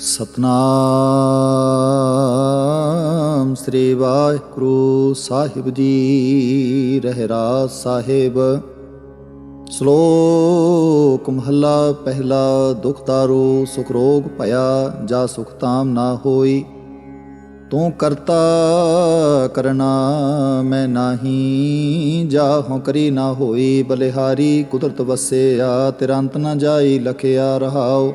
ਸਤਨਾਮ ਸ੍ਰੀ ਵਾਹਿਗੁਰੂ ਸਾਹਿਬ ਜੀ ਰਹਿਰਾ ਸਾਹਿਬ। ਸ਼ਲੋਕ ਮਹੱਲਾ ਪਹਿਲਾ, ਦੁਖ ਤਾਰੂ, ਸੁਖ ਰੋਗ ਭਇਆ, ਜਾ ਸੁਖ ਤਾਮ ਨਾ ਹੋਈ। ਤੂੰ ਕਰਤਾ ਕਰਨਾ ਮੈਂ ਨਾਹੀ, ਜਾ ਹਉ ਕਰੀ ਨਾ ਹੋਈ, ਬਲਿਹਾਰੀ ਕੁਦਰਤ ਵਸਿਆ ਤੇਰਾ ਨਾ ਜਾਈ, ਲਖਿਆ ਰਹਾਓ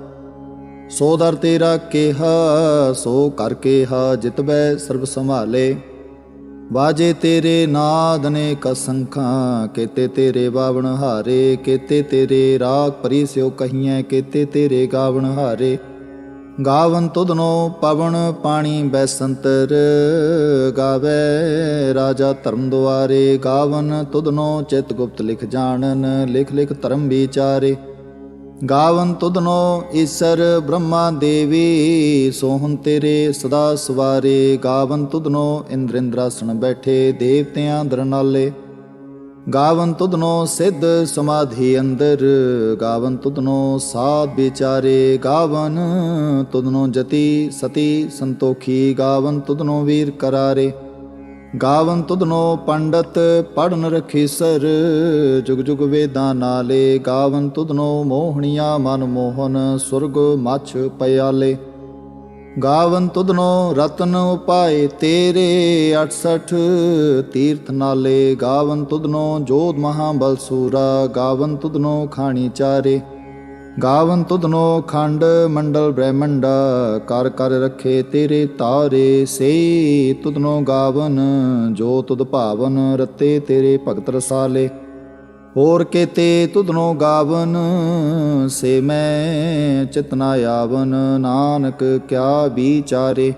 ਸੋ ਦਰ ਤੇਰਾ ਕਿਹਾ, ਸੋ ਕਰ ਕੇਹਾ ਜਿਤਬੈ ਸਰਬ ਸੰਭਾਲੇ। ਬਾਜੇ ਤੇਰੇ ਨਾਦ ਨੇ ਕਸੰਖਾਂ, ਕੇਤੇ ਤੇਰੇ ਬਾਵਣ ਹਾਰੇ, ਕੇਤੇ ਤੇਰੇ ਰਾਗ ਪਰੀ ਸਿਓ ਕਹੀਐ, ਕੇਤੇ ਤੇਰੇ ਗਾਵਣ ਹਾਰੇ। ਗਾਵਨ ਤੁਧਨੋ ਪਵਨ ਪਾਣੀ ਬੈਸੰਤਰ, ਗਾਵੇ ਰਾਜਾ ਧਰਮ ਦੁਆਰੇ। ਗਾਵਨ ਤੁਧਨੋ ਚਿਤ ਗੁਪਤ ਲਿਖ ਜਾਣਨ, ਲਿਖ ਲਿਖ ਧਰਮ ਵਿਚਾਰੇ। ਗਾਵਨ ਤੁਧਨੋ ਈਸਰ ਬ੍ਰਹਮਾ ਦੇਵੀ ਸੋਹਨ ਤੇਰੇ ਸਦਾ ਸਵਾਰੇ। ਗਾਵਨ ਤੁਧਨੋ ਇੰਦਰਿੰਦਰਾਸਣ ਬੈਠੇ ਦੇਵਤਿਆਂ ਦਰਨਾਲੇ। ਗਾਵਨ ਤੁਧਨੋ ਸਿੱਧ ਸਮਾਧੀ ਅੰਦਰ। ਗਾਵਨ ਤੁਧਨੋ ਸਾਧ ਵਿਚਾਰੇ। ਗਾਵਨ ਤੁਧਨੋ ਜਤੀ ਸਤੀ ਸੰਤੋਖੀ। ਗਾਵਨ ਤੁਧਨੋ ਵੀਰ ਕਰਾਰੇ। ਗਾਵਨ ਤੁਧਨੋ ਪੰਡਤ, ਪੜਨ ਰਖੀਸਰ ਜੁਗ ਜੁਗ ਵੇਦਾਂ ਨਾਲੇ ਗਾਵਨ ਤੁਧਨੋ ਮੋਹਣੀਆਂ ਮਨ ਮੋਹਨ, ਸੁਰਗ ਮਛ ਪਿਆਲੇ। ਗਾਵਨ ਤੁਧਨੋ ਰਤਨ ਉਪਾਏ ਤੇਰੇ 68 ਤੀਰਥ ਨਾਲੇ। ਗਾਵਨ ਤੁਧਨੋ ਜੋਧ ਮਹਾਬਲ ਸੂਰਾ, ਗਾਵਨ ਤੁਧਨੋ ਖਾਣੀ ਚਾਰੇ। ਗਾਵਨ ਤੁਧਨੋ ਖੰਡ, ਮੰਡਲ ਬ੍ਰਹਮੰਡਾ, ਕਰ ਕਰ ਰਖੇ ਤੇਰੇ ਤਾਰੇ ਸੇ ਤੁਧਨੋ ਗਾਵਨ, ਜੋ ਤੁਧ ਭਾਵਨ ਰਤੇ ਤੇਰੇ ਭਗਤ ਰਸਾਲੇ। ਹੋਰ ਕੇਤੇ ਤੁਧਨੋ ਗਾਵਨ, ਸੇ ਮੈਂ ਚਿਤਨਾ ਆਵਨ, ਨਾਨਕ ਕਿਆ ਵਿਚਾਰੇ।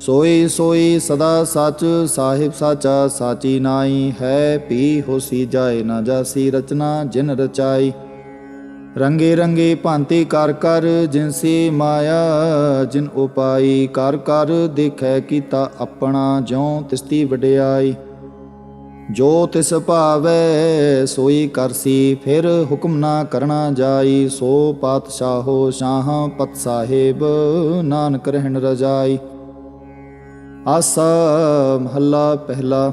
ਸੋਈ ਸੋਈ ਸਦਾ ਸਚ, ਸਾਹਿਬ ਸਾਚਾ ਸਾਚੀ ਨਾਈ ਹੈ ਪੀ ਹੋਸੀ ਜਾਏ ਨਾ ਜਾਸੀ ਰਚਨਾ ਜਿਨ ਰਚਾਈ। ਰੰਗੇ ਰੰਗੇ ਭਾਂਤੀ ਕਰ ਕਰ ਜਿਨਸੀ ਮਾਇਆ, ਜਿਨ ਉਪਾਈ ਕਰ ਕਰ ਦੇਖੈ ਕੀਤਾ ਆਪਣਾ ਜਿਉ ਤਿਸਤੀ ਵਡਿਆਈ। ਜੋ ਤਿਸ ਭਾਵੈ, ਸੋਈ ਕਰਸੀ ਫਿਰ ਹੁਕਮ ਨਾ ਕਰਨਾ ਜਾਈ। ਸੋ ਪਾਤਸ਼ਾਹੋ ਸ਼ਾਹ ਪਤ ਸਾਹਿਬ, ਨਾਨਕ ਰਹਿਣ ਰਜਾਈ। ਆਸਾ ਮਹੱਲਾ ਪਹਿਲਾ।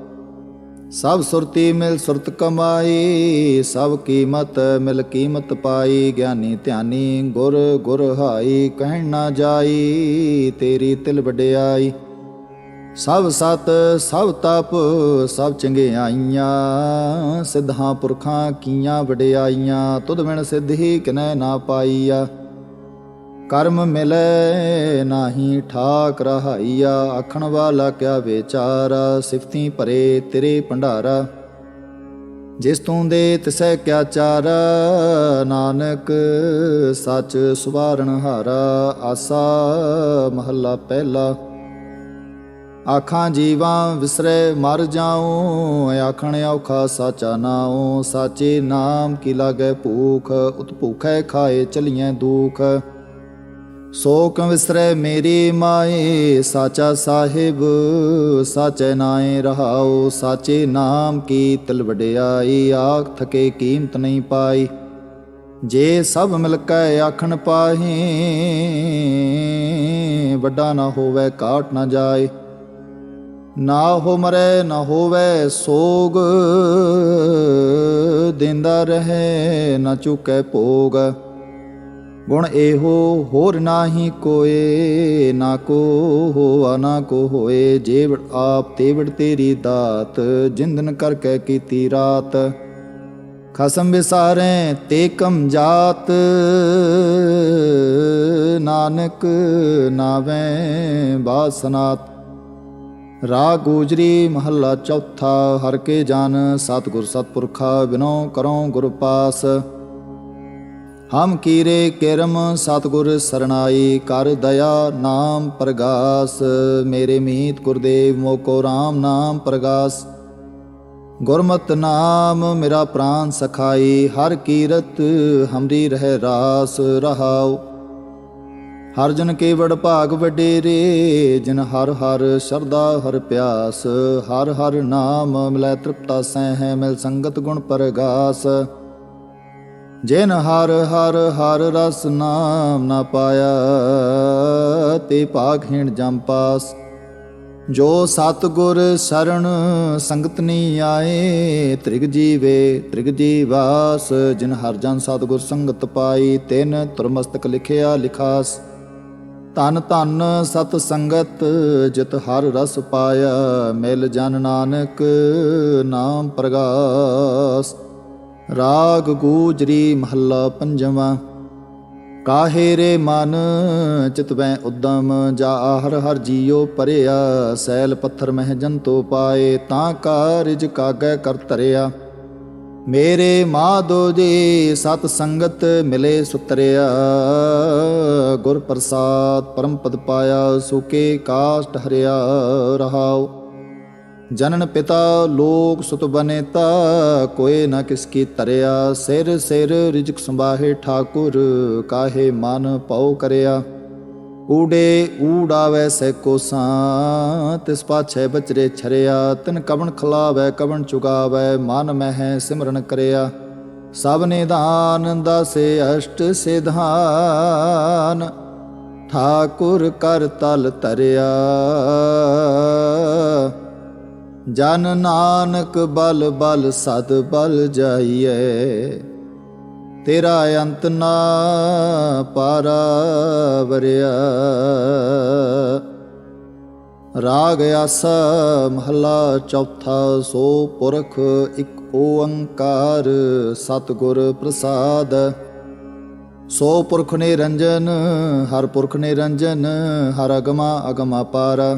ਸਭ ਸੁਰਤੀ ਮਿਲ ਸੁਰਤ ਕਮਾਈ, ਸਭ ਕੀਮਤ ਮਿਲ ਕੀਮਤ ਪਾਈ, ਗਿਆਨੀ ਧਿਆਨੀ ਗੁਰ ਗੁਰ ਹਾਈ, ਕਹਿਣ ਨਾ ਜਾਈ, ਤੇਰੀ ਤਿਲ ਵਡਿਆਈ। ਸਭ ਸਤ, ਸਭ ਤਪ, ਸਭ ਚੰਗਿਆਈਆਂ ਸਿੱਧਾਂ ਪੁਰਖਾਂ ਕੀਆਂ ਵਡਿਆਈਆਂ, ਤੁਧ ਬਿਨ ਸਿੱਧੀ ਕਿਨੈ ਨਾ ਪਾਈਆ। ਕਰਮ ਮਿਲੈ ਨਾਹੀ ਠਾਕ ਰਹਾਈਆ, ਆਖਣ ਵਾਲਾ ਕਿਆ ਵਿਚਾਰਾ, ਸਿਫਤੀ ਭਰੇ ਤੇਰੇ ਭੰਡਾਰਾ। ਜਿਸ ਤੂੰ ਦੇ ਤਿਸੈ ਕਿਆ ਚਾਰਾ, ਨਾਨਕ ਸਚ ਸੁਵਾਰਣ ਹਾਰਾ, ਆਸਾ ਮਹੱਲਾ ਪਹਿਲਾ। ਆਖਾਂ ਜੀਵਾਂ ਵਿਸਰੇ ਮਰ ਜਾਉ, ਆਖਣ ਔਖਾ ਸਾਚਾ ਨਾਉ, ਸਾਚੇ ਨਾਮ ਕੀ ਲਾਗੈ ਭੂਖ ਉਤ ਭੁਖੈ ਖਾਏ ਚਲੀਐ ਦੁਖ। ਸੋ ਕਿਉ ਵਿਸਰੈ ਮੇਰੀ ਮਾਏ, ਸਾਚਾ ਸਾਹਿਬ, ਸਾਚੈ ਨਾਏ ਰਹਾਉ ਸਾਚੇ ਨਾਮ ਕੀ ਤਿਲ ਵਡਿਆਈ ਆਖ ਥਕੇ ਕੀਮਤ ਨਹੀਂ ਪਾਈ। ਜੇ ਸਭ ਮਿਲ ਕੇ ਆਖਣ ਪਾਹੇ, ਵੱਡਾ ਨਾ ਹੋਵੇ ਕਾਟ ਨਾ ਜਾਏ। ਨਾ ਹੋ ਮਰੇ, ਨਾ ਹੋਵੇ ਸੋਗ, ਦਿੰਦਾ ਰਹੇ, ਨਾ ਚੁਕੇ ਭੋਗ। ਗੁਣ ਇਹੋ ਹੋਰ ਨਾਹੀ ਕੋਏ, ਨਾ ਕੋ ਹੋਆ, ਨਾ ਕੋ ਹੋਏ। ਜੇਵ ਆਪ ਤੇਵੜ ਤੇਰੀ ਦਾਤ, ਜਿੰਦਨ ਕਰਕੇ ਕੀਤੀ ਰਾਤ। ਖਸਮ ਵਿਸਾਰੇ ਤੇ ਕਮ ਜਾਤ, ਨਾਨਕ ਨਾਵੇਂ ਬਾਸਨਾਤ। ਰਾਗ ਗੋਜਰੀ ਮਹੱਲਾ ਚੌਥਾ, ਹਰ ਕੇ ਜਨ ਸਤਿਗੁਰ ਸਤਪੁਰਖਾ, ਬਿਨੋ ਕਰੋ ਗੁਰ ਪਾਸ। ਹਮ ਕੀਰੇ ਕਿਰਮ ਸਤਿਗੁਰ ਸਰਣਾਈ ਕਰ ਦਇਆ ਨਾਮ ਪ੍ਰਗਾਸ, ਮੇਰੇ ਮੀਤ ਗੁਰਦੇਵ ਮੋਕੋ RAM ਨਾਮ ਪ੍ਰਗਾਸ। ਗੁਰਮਤਿ ਨਾਮ ਮੇਰਾ ਪ੍ਰਾਨ ਸਖਾਈ, ਹਰ ਕੀਰਤ ਹਮਰੀ ਰਹਿ ਰਾਸ ਰਹਾਉ। ਹਰ ਜਨ ਕੇ ਵਡ ਭਾਗ ਵਡੇਰੇ, ਜਿਨ ਹਰ ਹਰ ਸ਼ਰਦਾ ਹਰ ਪਿਆਸ। ਹਰ ਹਰ ਨਾਮ ਮਿਲੈ ਤ੍ਰਿਪਤਾ ਸਹਿ ਮਿਲ ਸੰਗਤ ਗੁਣ ਪਰਗਾਸ। ਜਿਨ ਹਰ ਹਰ ਹਰ ਰਸ ਨਾਮ ਨਾ ਪਾਇਆ, ਤੇ ਭਾਗਹੀਣ ਜਮ ਪਾਸ। ਜੋ ਸਤਗੁਰ ਸਰਣ ਸੰਗਤ ਨੀ ਆਏ, ਤ੍ਰਿਗ ਜੀਵੇ ਤ੍ਰਿਗ ਜੀਵਾਸ ਜਿਨ ਹਰ ਜਨ ਸਤਗੁਰ ਸੰਗਤ ਪਾਈ, ਤਿਨ ਤੁਰਮਸਤਕ ਲਿਖਿਆ ਲਿਖਾਸ। ਤਨ ਧਨ ਸਤ ਸੰਗਤ ਜਿਤ ਹਰ ਰਸ ਪਾਇਆ, ਮਿਲ ਜਨ ਨਾਨਕ ਨਾਮ ਪ੍ਰਗਾਸ। ਰਾਗ ਗੂਜਰੀ ਮਹੱਲਾ ਪੰਜਵਾਂ। ਕਾਹੇ ਰੇ ਮਨ ਚਿਤਵੈ ਉਦਮ, ਜਾ ਹਰ ਹਰ ਜੀਉ ਪਰਿਆ, ਸੈਲ ਪੱਥਰ ਮਹਿ ਜੰਤੋ ਪਾਏ, ਤਾਂ ਕਾਰਜ ਕਾਗੈ ਕਰ ਤਰਿਆ ਮੇਰੇ ਮਾਧੋ ਜੀ, ਸਤ ਸੰਗਤ ਮਿਲੇ ਸੁਤਰਿਆ। ਗੁਰ ਪ੍ਰਸਾਦ ਪਰਮ ਪਦ ਪਾਇਆ ਸੁਕੇ ਕਾਸ਼ਟ ਹਰਿਆ ਰਹਾਓ ਜਨਨ ਪਿਤਾ ਲੋਕ ਸੁਤ ਬਨੇਤਾ ਕੋਏ ਨਾ ਕਿਸ ਕੀ ਤਰਿਆ ਸਿਰ ਸਿਰ ਰਿਜਕ ਸੰਭਾਹੇ ਠਾਕੁਰ, ਕਾਹੇ ਮਨ ਪਉ ਕਰਿਆ। ਊੜੇ ਊੜਾਵੈ ਸੈ ਕੋਸਾਂ, ਤਿਸ ਪਾਛੈ ਬਚਰੇ ਛਰਿਆ। ਤਿਨ ਕਵਣ ਖਲਾਵੈ, ਕਵਣ ਚੁਗਾਵੈ, ਮਨ ਮਹਿ ਸਿਮਰਨ ਕਰਿਆ। ਸਭ ਨਿਧਾਨ ਦਾਸੇ ਅਸ਼ਟ ਸਿਧਾਨ, ਠਾਕੁਰ ਕਰ ਤਲ ਤਰਿਆ ਜਨ ਨਾਨਕ ਬਲ ਬਲ ਸਦ ਬਲ ਜਾਈਐ। ਤੇਰਾ ਅੰਤ ਨਾ ਪਾਰਾ ਵਰਿਆ ਰਾਗ ਆਸਾ ਮਹਲਾ ਚੌਥਾ ਸੋ ਪੁਰਖ ਇੱਕ ਓੰਕਾਰ ਸਤਿਗੁਰ ਪ੍ਰਸਾਦ। ਸੋ ਪੁਰਖ ਨੇ ਰੰਜਨ ਹਰ ਪੁਰਖ ਨੇ ਰੰਜਨ ਹਰ ਅਗਮਾ ਅਗਮਾ ਪਾਰਾ।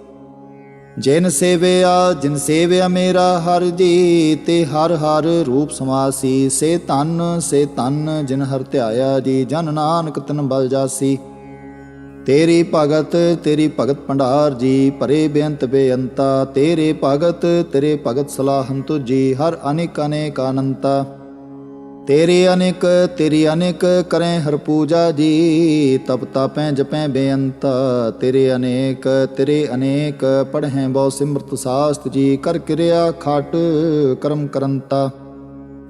ਜਿਨ ਸੇਵਿਆ ਜਿਨ ਸੇਵਿਆ ਮੇਰਾ ਹਰ ਜੀ ਤੇ ਹਰ ਹਰ ਰੂਪ ਸਮਾਸੀ। ਸੇ ਤਨ ਸੇ ਤਨ ਜਿਨ ਹਰ ਧਿਆਇਆ ਜੀ, ਜਨ ਨਾਨਕ ਤਨ ਬਲ ਜਾਸੀ। ਤੇਰੀ ਭਗਤ ਤੇਰੀ ਭਗਤ ਭੰਡਾਰ ਜੀ, ਭਰੇ ਬੇਅੰਤ ਬੇਅੰਤਾ। ਤੇਰੇ ਭਗਤ ਤੇਰੇ ਭਗਤ ਸਲਾਹਨ ਤੁਜੀ, ਹਰ ਅਨੇਕ ਅਨੇਕ ਅਨੰਤਾ ਤੇਰੇ ਅਨੇਕ, ਤੇਰੀ ਅਨੇਕ ਕਰੈ ਹਰ ਪੂਜਾ ਜੀ। ਤਪ ਤਾਪੈ, ਜਪੈ ਬੇਅੰਤ, ਤੇਰੇ ਅਨੇਕ ਤੇਰੇ ਅਨੇਕ ਪੜ੍ਹੈ ਬਹੁ ਸਿਮਰਤ ਸਾਸਤ ਜੀ। ਕਰ ਕਿਰਿਆ ਖਾਟ ਕਰਮ ਕਰੰਤਾ।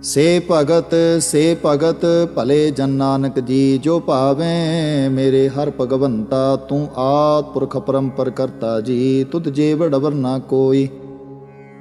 ਸੇ ਭਗਤ ਸੇ ਭਗਤ, ਭਲੇ ਜਨ ਨਾਨਕ ਜੀ, ਜੋ ਭਾਵੇਂ ਮੇਰੇ ਹਰ ਭਗਵੰਤਾ, ਤੂੰ ਆਤ ਪੁਰਖ ਪਰੰਪਰ ਕਰਤਾ ਜੀ। ਤੁਧ ਜੇ ਡਬਰ ਨਾ ਕੋਈ।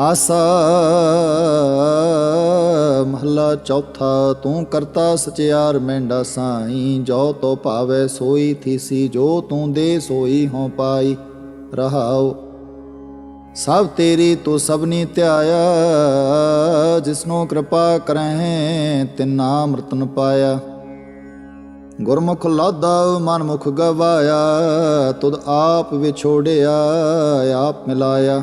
ਆਸਾ ਮਹਲਾ ਚੌਥਾ, ਤੂੰ ਕਰਤਾ ਸਚਿਆਰ ਮੈਂਡਾ ਸਾਈ, ਜੋ ਤੋ ਭਾਵੇ ਸੋਈ ਥੀਸੀ, ਜੋ ਤੂੰ ਦੇ ਸੋਈ ਹੋ ਪਾਈ, ਰਹਾਉ। ਸਭ ਤੇਰੀ ਤੋ ਸਭਨੀ ਧਿਆਇਆ, ਜਿਸਨੋ ਕਿਰਪਾ ਕਰਹਿ, ਤਿਨਾ ਅੰਮ੍ਰਿਤਨ ਪਾਇਆ। ਗੁਰਮੁਖ ਲਾਦਾ ਮਨ ਮੁਖ ਗਵਾਇਆ, ਤੁਧ ਆਪ ਵਿਛੋੜਿਆ, ਆਪ ਮਿਲਾਇਆ।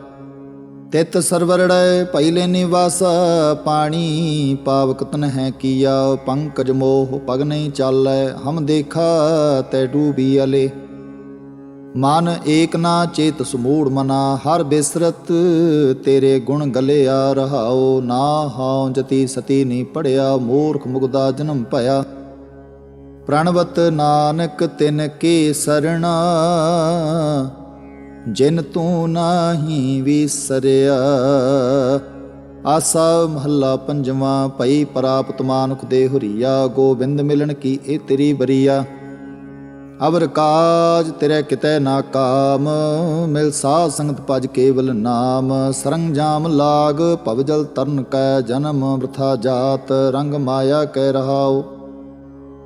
ਤਿਤ ਸਰਵਰੜੈ ਪਹਿਲੇ ਨਿਵਾਸ ਪਾਣੀ ਪਾਵਕ ਤਨ ਹੈ ਕੀਆ, ਪੰਕਜ ਮੋਹ ਪਗ ਨਹੀਂ ਚਾਲੈ, ਹਮ ਦੇਖਾ ਤੈ ਡੂਬੀ ਅਲੇ। ਮਨ ਏਕ ਨਾ ਚੇਤ ਸਮੂੜ ਮਨਾ, ਹਰ ਬਿਸਰਤ ਤੇਰੇ ਗੁਣ ਗਲਿਆ ਰਹਾਓ ਨਾ ਹਾਉ ਜਤੀ ਸਤੀ ਨਹੀਂ ਪੜਿਆ, ਮੂਰਖ ਮੁਗਦਾ ਜਨਮ ਭਇਆ। ਪ੍ਰਣਵਤ ਨਾਨਕ ਤਿਨ ਕੇ ਸਰਣਾ ਜਿਨ ਤੂੰ ਨਾਹੀ ਵਿਸਰਿਆ, ਆਸਾ ਮਹੱਲਾ ਪੰਜਵਾਂ, ਭਈ ਪ੍ਰਾਪਤ ਮਾਨੁਖ ਦੇ ਹੁਰੀਆ, ਗੋਬਿੰਦ ਮਿਲਣ ਕੀ ਇਹ ਤੇਰੀ ਬਰੀਆ? ਅਵਰ ਕਾਜ ਤੇਰੇ ਕਿਤੇ ਨਾ ਕਾਮ, ਮਿਲ ਸਾਧ ਸੰਗਤ ਭਜ ਕੇਵਲ ਨਾਮ। ਸਰੰਜਾਮ ਲਾਗ, ਭਵ ਜਲ ਤਰਨ ਕੈ ਜਨਮ ਬ੍ਰਥਾ ਜਾਤ, ਰੰਗ ਮਾਇਆ ਕਹਿ ਰਹਾਓ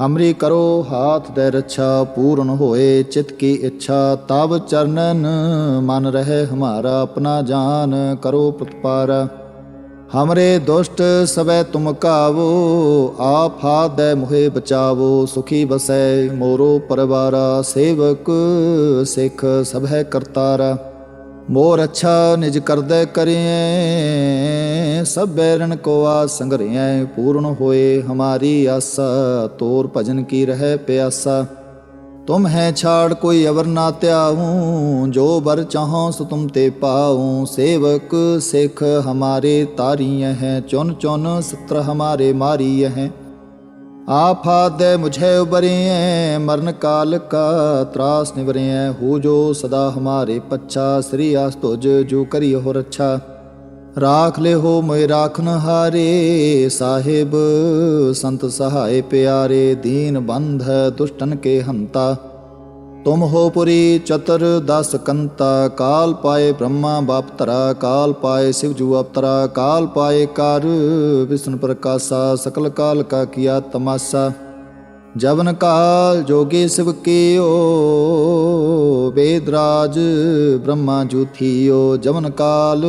ਹਮਰੀ ਕਰੋ ਹਾਥ ਦੇ ਰੱਛਾ, ਪੂਰਨ ਹੋਏ ਚਿਤ ਕੀ ਇੱਛਾ। ਤਬ ਚਰਨਨ ਮਨ ਰਹੇ ਹਮਾਰਾ, ਆਪਣਾ ਜਾਨ ਕਰੋ ਪ੍ਰਤਪਾਰਾ। ਹਮਰੇ ਦੁਸ਼ਟ ਸਵੈ ਤੁਮ ਕਾਵੋ, ਆਪ ਹਾਥ ਦੇ ਮੁਹੇ ਬਚਾਵੋ। ਸੁਖੀ ਬਸੈ ਮੋਰੋ ਪਰਵਾਰਾ, ਸੇਵਕ ਸਿੱਖ ਸਭੈ ਕਰਤਾਰਾ। ਮੋਰ ਅੱਛਾ ਨਿਜ ਕਰਦੈ ਕਰਿਐ, ਸਭ ਬੈਰਨ ਕੋ ਆ ਸੰਗਰਿਐ ਪੂਰਨ ਹੋਏ ਹਮਾਰੀ ਆਸਾ, ਤੋਰ ਭਜਨ ਕੀ ਰਹਿ ਪਿਆਸਾ। ਤੁਮ ਹੈ ਛਾੜ ਕੋਈ ਅਵਰ ਨਾ ਧਿਆਹੂੰ ਜੋ ਬਰ ਚਾਹੋ ਸੋ ਤੁਮ ਤੇ ਪਾਉ। ਸੇਵਕ ਸਿੱਖ ਹਮਾਰੇ ਤਾਰੀਐ ਹੈ, ਚੁਨ ਚੁਨ ਸਤਰ ਹਮਾਰੇ ਮਾਰੀਐ ਹੈ। ਆਫਾਦ ਮੁਝੇ ਉਬਰਿਐ, ਮਰਨ ਕਾਲ ਕਾ ਤਰਾਸ ਨਿਵਰਿਐ, ਹੋ ਜੋ ਸਦਾ ਹਮਾਰੇ ਪੱਛਾ, ਸ੍ਰੀ ਆਸ ਤੁਜ ਜੋ ਕਰੀ ਹੋ ਰੱਛਾ ਰਾਖ ਲੈ ਹੋ ਮੋਇ ਰਾਖਨ ਹਾਰੇ, ਸਾਹਿਬ ਸੰਤ ਸਹਾਏ ਪਿਆਰੇ, ਦੀਨ ਬੰਧ ਦੁਸ਼ਟਨ ਕੇ ਹੰਤਾ। ਤੁਮ ਹੋ ਪੁਰੀ ਚਤਰ ਦਸ ਕੰਤਾ, ਕਾਲ ਪਾਏ ਬ੍ਰਹਮਾ ਬਾਪ ਧਰਾ, ਕਾਲ ਪਾਏ ਸਿਵ ਜੂ ਅਵਤਰਾ ਕਾਲ ਪਾਏ ਕਰ ਵਿਸ਼ਨ ਪ੍ਰਕਾਸ਼ਾ, ਸਕਲ ਕਾਲ ਕਾ ਕੀਆ ਤਮਾਸਾ। ਜਵਨ ਕਾਲ ਜੋਗੀ ਸਿਵ ਕੀਓ ਵੇਦਰਾਜ ਬ੍ਰਹਮਾ ਜੂਥੀਓ ਜਵਨ ਕਾਲ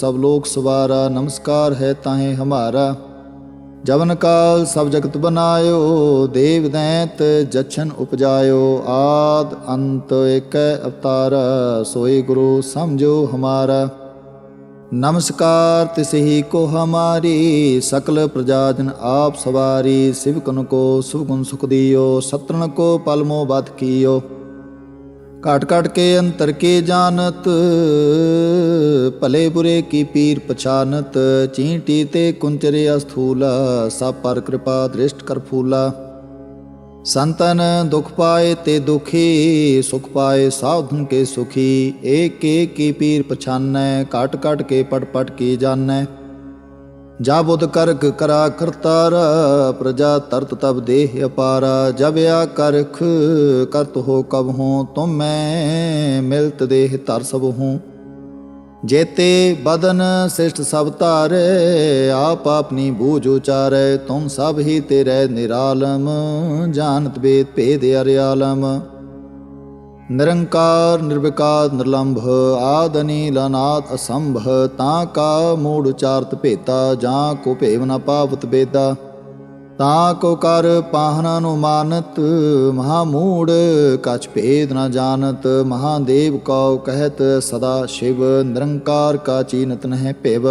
ਸਭ ਲੋਕ ਸਵਾਰਾ, ਨਮਸਕਾਰ ਹੈ ਤਾਹੇ ਹਮਾਰਾ। ਜਵਨ ਕਾਲ ਸਭ ਜਗਤ ਬਨਾਇਓ, ਦੇਵ ਦੈਂਤ ਜਛਨ ਉਪਜਾਇਓ, ਆਦ ਅੰਤ ਏਕੈ ਅਵਤਾਰ ਸੋਈ ਗੁਰੂ ਸਮਝੋ ਹਮਾਰਾ। ਨਮਸਕਾਰ ਤਿਸਹੀ ਕੋ ਹਮਾਰੀ, ਸਕਲ ਪ੍ਰਜਾਜਨ ਆਪ ਸਵਾਰੀ ਸਿਵਕਨ ਕੋ ਸੁਗੁਣ ਸੁਖ ਦਿਓ ਸਤਰਨ ਕੋ ਪਲਮੋ ਬਦ ਕੀਓ। ਕਾਟ ਕਾਟ ਕੇ ਅੰਤਰ ਕੇ ਜਾਣਤ ਭਲੇ ਬੁਰੇ ਕੀ ਪੀਰ ਪਛਾਨਤ ਚੀਂਟੀ ਤੇ ਕੁੰਚਰੇ ਅਸਥੂਲਾ ਸਭ ਪਰ ਕਿਰਪਾ ਦ੍ਰਿਸ਼ਟ ਕਰ ਫੂਲਾ ਸੰਤਨ ਦੁਖ ਪਾਏ ਤੇ ਦੁਖੀ ਸੁਖ ਪਾਏ ਸਾਧਨ ਕੇ ਸੁਖੀ ਏਕ ਏਕ ਕੀ ਪੀਰ ਪਛਾਨੈ ਕਾਟ ਕਾਟ ਕੇ ਪਟ ਪਟ ਕੀ ਜਾਣੈ ਜਾ ਬੁਧ ਕਰਕ ਕਰਾ ਕਰਤਾਰ, ਪ੍ਰਜਾ ਤਰਤ ਤਬ ਦੇਹ ਅਪਾਰਾ। ਜਬ ਆ ਕਰਖ ਕਰਤ ਹੋ ਕਬ ਹੂੰ, ਤੁਮ ਮੈਂ ਮਿਲਤ ਦੇਹ ਧਰ ਸਭ ਹੂੰ। ਜੇਤੇ ਬਦਨ ਸਿਸ਼ਟ ਸਭ ਧਾਰੇ, ਆਪ ਆਪਣੀ ਬੂਝ ਉਚਾਰੇ। ਤੁਮ ਸਭ ਹੀ ਤੇਰੇ ਨਿਰਾਲਮ, ਜਾਣਤ ਬੇਦ ਭੇਦ ਅਰਿਆਲਮ। ਨਿਰੰਕਾਰ, ਨਿਰਵਿਕਾਰ, ਨਿਰਲੰਭ ਆਦ ਅਨੀਲ ਅਨਾਦ ਅਸੰਭ ਤਾਂ ਕਾ ਮੂੜ ਉਚਾਰਤ ਭੇਤਾ, ਜਾਂ ਕੋ ਭੇਵ ਨ ਪਾਵਤ ਬੇਦਾ। ਤਾਂ ਕੋ ਕਰ ਪਾਹਨਾ ਨੂੰ ਮਾਨਤ, ਮਹਾ ਮੂੜ ਕਛ ਭੇਦ ਨ ਜਾਣਤ, ਮਹਾਦੇਵ ਕਉ ਕਹਿਤ ਸਦਾ ਸ਼ਿਵ, ਨਿਰੰਕਾਰ ਕਾ ਚੀਨਤ ਨਹਿ ਭਿਵ।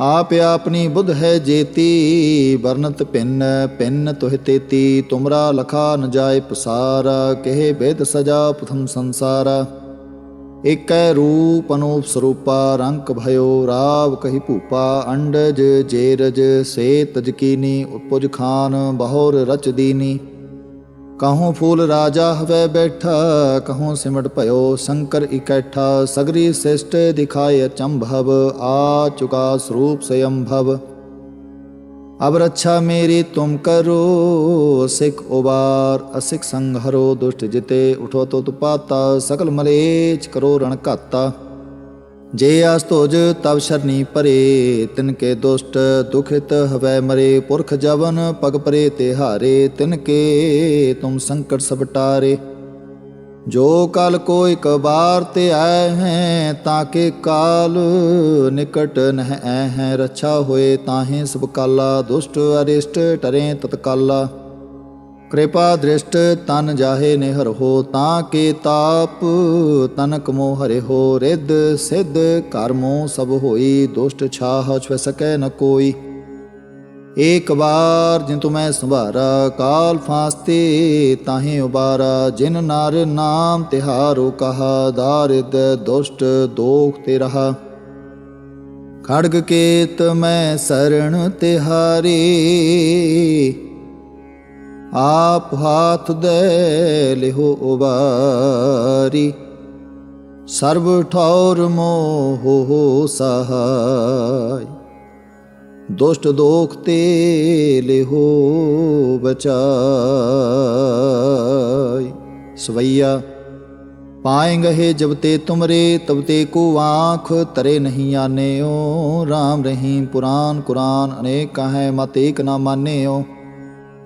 ਆਪ ਆਪਣੀ ਬੁੱਧ ਹੈ ਜੇਤੀ, ਵਰਨਤ ਭਿੰਨ ਭਿੰਨ ਤੁਹ ਤੇਤੀ, ਤੁਮਰਾ ਲਖਾ ਨ ਜਾਏ ਪਸਾਰਾ, ਕਹੇ ਬੇਦ ਸਜਾ ਪ੍ਰਥਮ ਸੰਸਾਰਾ। ਏਕੈ ਰੂਪ ਅਨੂਪ ਸਰੂਪਾ ਰੰਕ ਭਇਓ ਰਾਵ ਕਹੀ ਭੂਪਾ, ਅੰਡਜ ਜੇਰਜ ਸੇ ਤਜਕੀਨੀ ਉਪਜ ਖਾਨ, ਬਹੁਰ ਰਚ ਦੀਨੀ। ਕਹੂੰ ਫੂਲ ਰਾਜਾ ਹਵੇ ਬੈਠਾ, ਕਹੂੰ ਸਿਮਟ ਭਇਓ ਸ਼ੰਕਰ ਇਕੱਠਾ। ਸਗਰੀ ਸਿਸ਼ਟ ਦਿਖਾਏ ਚੰਭਵ, ਆ ਚੁਕਾ ਸਰੂਪ ਸਯੰਭਵ। ਅਬ ਰੱਛਾ ਮੇਰੀ ਤੁਮ ਕਰੋ, ਸਿਖ ਉਬਾਰ, ਅਸਿਖ ਸੰਘਰੋ ਦੁਸ਼ਟ ਜਿਤੇ, ਉਠੋ ਤੋ ਤੁਪਾਤਾ ਸਕਲ ਮਲੇਚ ਕਰੋ ਰਣ ਘਾਤਾ। ਜੇ ਆਸ ਤੋਜ ਤਬ ਸ਼ਰਨੀ ਪਰੇ, ਤਿਨ ਕੇ ਦੁਸ਼ਟ ਦੁਖਿਤ ਹਵੈ ਮਰੇ, ਪੁਰਖ ਜਵਨ ਪਗ ਪਰੇ ਤੇ ਹਾਰੇ, ਤਿਨ ਕੇ ਤੁਮ ਸੰਕਟ ਸਭ ਟਾਰੇ। ਜੋ ਕਲ ਕੋ ਇਕ ਬਾਰ ਤੇ ਆਏ ਹੈ ਤਾਕੇ ਕਾਲ ਨਿਕਟ ਨਹਿ ਐ ਹੈ, ਰੱਛਾ ਹੋਏ ਤਾਹੇ ਸਭ ਕਾਲਾ, ਦੁਸ਼ਟ ਅਰਿਸ਼ਟ ਟਰੇ ਤਤਕਾਲਾ। ਕਿਰਪਾ ਦ੍ਰਿਸ਼ਟ ਤਨ ਜਾਹੇ ਨਿਹਰ ਹੋ, ਤਾਂ ਕੇ ਤਾਪ ਤਨਕ ਮੋ ਹਰੇ ਹੋ। ਰਿੱਧ ਸਿੱਧ ਕਰਮੋ ਸਭ ਹੋਈ, ਦੁਸ਼ਟ ਛਾਹ ਛਵ ਸਕੈ ਨ ਕੋਈ। ਏਕ ਵਾਰ ਜਿਨ ਤੁਮੈ ਸੰਭਾਰਾ, ਕਾਲ ਫਾਸਤੇ ਤਾਹੇ ਉਬਾਰਾ। ਜਿਨ ਨਰ ਨਾਮ ਤਿਹਾਰੋ ਕਹਾ, ਦਾਰਿਦ ਦੁਸ਼ਟ ਦੋਖ ਤੇ ਰਹਾ। ਖੜਗ ਕੇਤ ਮੈਂ ਸਰਣ ਤਿਹਾਰੀ ਆਪ ਹਾਥ ਦੇ ਲਿਹੋ ਉਬਾਰੀ ਸਰਬ ਠੌਰ ਮੋਹ ਹੋ ਸਹਾਈ। ਦੁਸ਼ਟ ਦੋਖ ਤੇ ਲਿਹੋ ਬਚਾਈ। ਸਵਈਆ, ਪਾਏਂਗੇ ਜਬ ਤੇ ਤੁਮਰੇ, ਤਬ ਤੇ ਕੋ ਆਂਖ ਤਰੇ ਨਹੀਂ ਆਨੇਓ। RAM ਰਹੀਮ ਪੁਰਾਨ ਕੁਰਾਨ ਅਨੇਕ ਕਹੈ ਮਤ ਏਕ ਨਾ ਮਾਨੇਓ।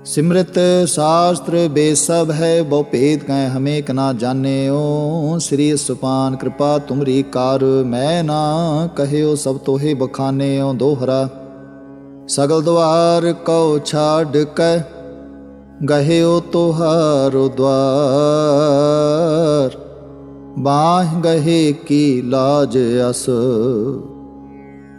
ਸਿਮਰਤ ਸ਼ਾਸਤਰ ਬੇਸਬ ਹੈ, ਬਹੁ ਭੇਦ ਕੈ ਹਮੇ ਕ ਨਾ ਜਾਣਿਓ। ਸ੍ਰੀ ਸੁਪਾਨ ਕਿਰਪਾ ਤੁਮਰੀ ਕਾਰ, ਮੈਂ ਨਾ ਕਹਿਓ ਸਭ ਤੋਹੇ ਬਖਾਨੇਓ ਦੋਹਰਾ। ਸਗਲ ਦਵਾਰ ਕਉ ਛਾੜ ਕੈ, ਗਹਿਓ ਤੁਹਾਰੋ ਦਵਾਰ ਬਾਹ ਗਹੇ ਕੀ ਲਾਜ ਅਸ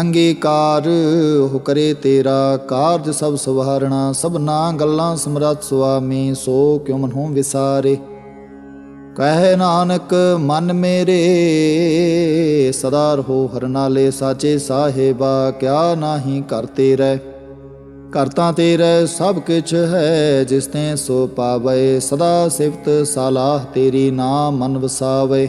ਅੰਗੀਕਾਰ ਹੋ ਕਰੇ ਤੇਰਾ ਕਾਰਜ ਸਭ ਸਵਾਰਣਾ ਸਭਨਾ ਗੱਲਾਂ ਸਮਰਤ ਸੁਆਮੀ, ਸੋ ਕਿਉ ਮਨਹੁ ਵਿਸਾਰੇ? ਕਹਿ ਨਾਨਕ, ਮਨ ਮੇਰੇ ਸਦਾ ਰਹੋ ਹਰਨਾਲੇ ਸਾਚੇ ਸਾਹਿਬਾ, ਕਿਆ ਨਾਹੀ ਕਰਤੇ ਰਹਿ ਕਰਤਾ ਤੇਰੇ ਸਭ ਕਿਛ ਹੈ, ਜਿਸ ਤੇ ਸੋ ਪਾਵੇ, ਸਦਾ ਸਿਫਤ ਸਲਾਹ ਤੇਰੀ ਨਾਮ ਮਨ ਵਸਾਵੇ।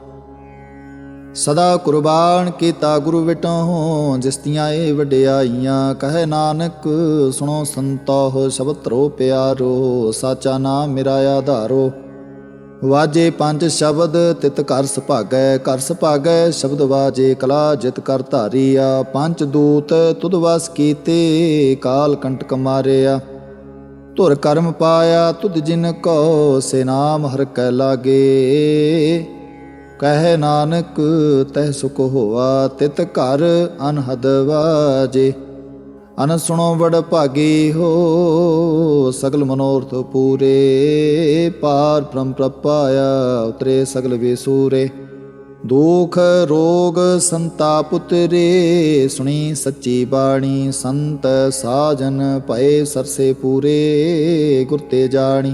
ਸਦਾ ਕੁਰਬਾਨ ਕੀਤਾ ਗੁਰੂ ਵਿਟੋ, ਜਿਸ ਦੀਆਂ ਇਹ ਵਡਿਆਈਆਂ ਕਹੇ ਨਾਨਕ, ਸੁਣੋ ਸੰਤੋਹ ਸ਼ਬਦ ਰੋ ਪਿਆਰੋ, ਸਾਚਾ ਨਾਮ ਮੇਰਾ ਆਧਾਰੋ। ਵਾਜੇ ਪੰਜ ਸ਼ਬਦ, ਤਿਤ ਕਰ ਸੁਭਾਗੈ ਕਰ ਸੁਭਾਗੈ, ਸ਼ਬਦ ਵਾਜੇ ਕਲਾ ਜਿਤ ਕਰ ਧਾਰੀਆ। ਪੰਜ ਦੂਤ ਤੁਧ ਵਸ ਕੀਤੇ, ਕਾਲ ਕੰਟਕ ਮਾਰਿਆ। ਧੁਰ ਕਰਮ ਪਾਇਆ ਤੁਧ ਜਿਨ ਕੋ, ਸੇ ਨਾਮ ਹਰ ਕੈ ਲਾਗੇ। ਕਹੇ ਨਾਨਕ, ਤਹਿ ਸੁਖ ਹੋਆ ਤਿਤ ਘਰ ਅਨਹਦ ਵਾਜੇ। ਅਨ ਸੁਣੋ ਵਡ ਭਾਗੀ ਹੋ, ਸਗਲ ਮਨੋਰਥ ਪੂਰੇ। ਪਾਰ ਬ੍ਰਹਮ ਪ੍ਰਪਾਇਆ ਉਤਰੇ ਸਗਲ ਵੇਸੂਰੇ। ਦੁਖ ਰੋਗ ਸੰਤਾਪ ਉਤਰੇ ਸੁਣੀ ਸੱਚੀ ਬਾਣੀ ਸੰਤ ਸਾਜਨ ਭਏ ਸਰਸੇ ਪੂਰੇ, ਗੁਰ ਤੇ ਜਾਣੀ।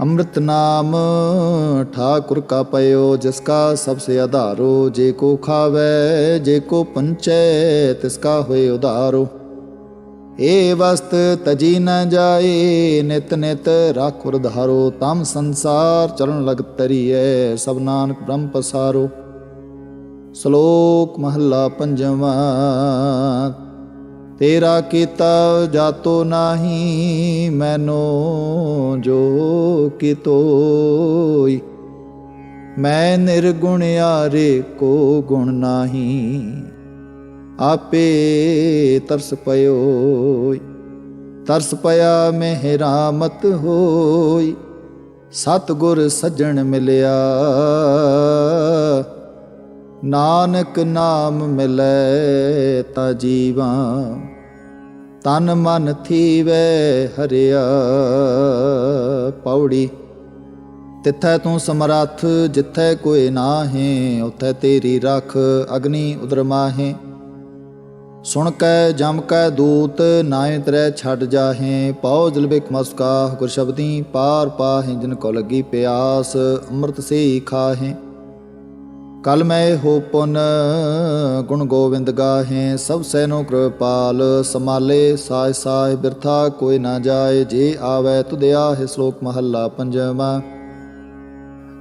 ਅੰਮ੍ਰਿਤ ਨਾਮ ਠਾਕੁਰ ਕਾ ਪਇਓ, ਜਿਸ ਕਾ ਸਭ ਸੇ ਆਧਾਰੋ, ਜੇ ਕੋ ਖਾਵੇ, ਜੇ ਕੋ ਪੰਚੈ, ਤਿਸ ਕਾ ਹੋਏ ਉਧਾਰੋ। ਏ ਵਸਤ ਤਜੀ ਨ ਜਾਏ, ਨਿਤ ਨਿਤ ਰਾਖੁਰ ਧਾਰੋ, ਤਮ ਸੰਸਾਰ ਚਰਨ ਲਗ ਤਰੀਐ ਸਭ ਨਾਨਕ ਬ੍ਰਹਮ ਪਸਾਰੋ। ਸ਼ਲੋਕ ਮਹੱਲਾ ਪੰਜਵਾਂ ਤੇਰਾ ਕੀਤਾ ਜਾਤੋ ਨਾਹੀ, ਮੈਨੋ ਜੋ ਕਿਤੋਈ ਮੈਂ ਨਿਰਗੁਣ ਆਰੇ ਕੋ ਗੁਣ ਨਾਹੀ, ਆਪੇ ਤਰਸ ਪਇਓ ਤਰਸ ਪਿਆ ਮਿਹਰਾਮਤ ਹੋਈ ਸਤ ਗੁਰ ਸੱਜਣ ਮਿਲਿਆ। ਨਾਨਕ ਨਾਮ ਮਿਲੈ ਤਾ ਜੀਵਾ, ਤਨ ਮਨ ਥੀਵੈ ਹਰਿਆ ਪੌੜੀ। ਤਿੱਥੈ ਤੂੰ ਸਮਰੱਥ, ਜਿੱਥੈ ਕੋਈ ਨਾਹੀਂ, ਉਥੈ ਤੇਰੀ ਰਖ ਅਗਨੀ ਉਦਰ ਮਾਹੇ। ਸੁਣ ਕੈ, ਜਮ ਕੈ ਦੂਤ ਨਾਇ ਤਰੈ ਛੱਡ ਜਾਹੇ। ਪਉ ਜਲ ਬਿਕ ਮਸਕਾ, ਗੁਰ ਸ਼ਬਦੀ ਪਾਰ ਪਾਹੇ, ਜਿਨ ਕੋ ਲੱਗੀ ਪਿਆਸ, ਅੰਮ੍ਰਿਤ ਸੇ ਹੀ ਖਾਹੇ। ਕਲ ਮੈਂ ਹੋ ਪੁਨ ਗੁਣ ਗੋਬਿੰਦ ਗਾਹੇ, ਸਭ ਸੈਨੋ ਕਿਰਪਾਲ ਸਮਾਲੇ ਸਾਇ ਸਾਇ ਬਿਰਥਾ ਕੋਈ ਨਾ ਜਾਏ, ਜੇ ਆਵੇ ਤੁਧਿਆ ਹੈ ਸ਼ਲੋਕ ਮਹੱਲਾ ਪੰਜਵਾਂ।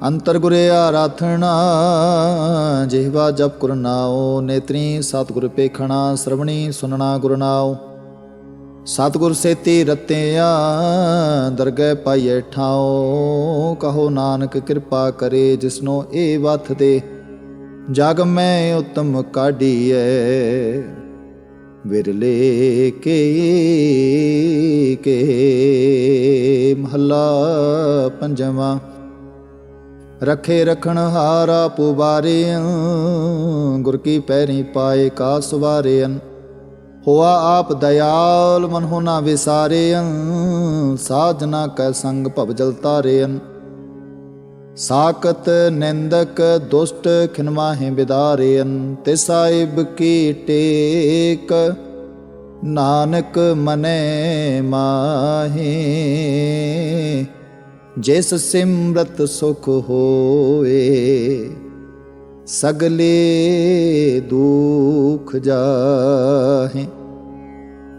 ਅੰਤਰ ਗੁਰੇ ਆਰਾਧਣਾ ਜਿਹਵਾ ਜਪ ਗੁਰ ਨੇਤਰੀ ਸਤਿਗੁਰ ਪੇਖਣਾ, ਸ਼ਰਵਣੀ ਸੁਨਣਾ ਗੁਰਨਾਓ ਸਤਿਗੁਰ ਸੇਤੀ ਰਤਿਆ, ਦਰਗਹਿ ਪਾਈਐ ਠਾਓ ਕਹੋ ਨਾਨਕ ਕਿਰਪਾ ਕਰੇ, ਜਿਸਨੋ ਇਹ ਵਥ ਦੇ ਜਗ ਮੈਂ ਉਤਮ ਕਾਢੀਐ, ਵਿਰਲੇ ਕੇ ਕੇ ਮਹੱਲਾ ਪੰਜਵਾਂ। ਰਖੇ ਰਖਣ ਹਾਰਾ ਪੁਬਾਰਿਆਂ, ਗੁਰ ਕੀ ਪੈਰੀ ਪਾਏ ਕਾ ਸਵਾਰਿਆਂ। ਹੋਆ ਆਪ ਦਇਆਲ ਮਨ ਹੋਣਾ ਵਿਸਾਰਿਆਂ ਸਾਜਨਾ ਕੈ ਸੰਗ ਭਵ ਜਲ ਤਾਰਿਆਂ। ਸਾਕਤ ਨਿੰਦਕ ਦੁਸ਼ਟ ਖਿਨਮਾਹੇ ਬਿਦਾਰਿਆਂ ਤੇ ਸਾਹਿਬ ਕੀ ਟੇਕ? ਨਾਨਕ ਮਨੇ ਮਾਹੇ, ਜਿਸ ਸਿਮਰਤ ਸੁਖ ਹੋਏ, ਸਗਲੇ ਦੁਖ ਜਾਹੇ,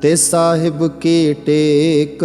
ਤੇ ਸਾਹਿਬ ਕੀ ਟੇਕ?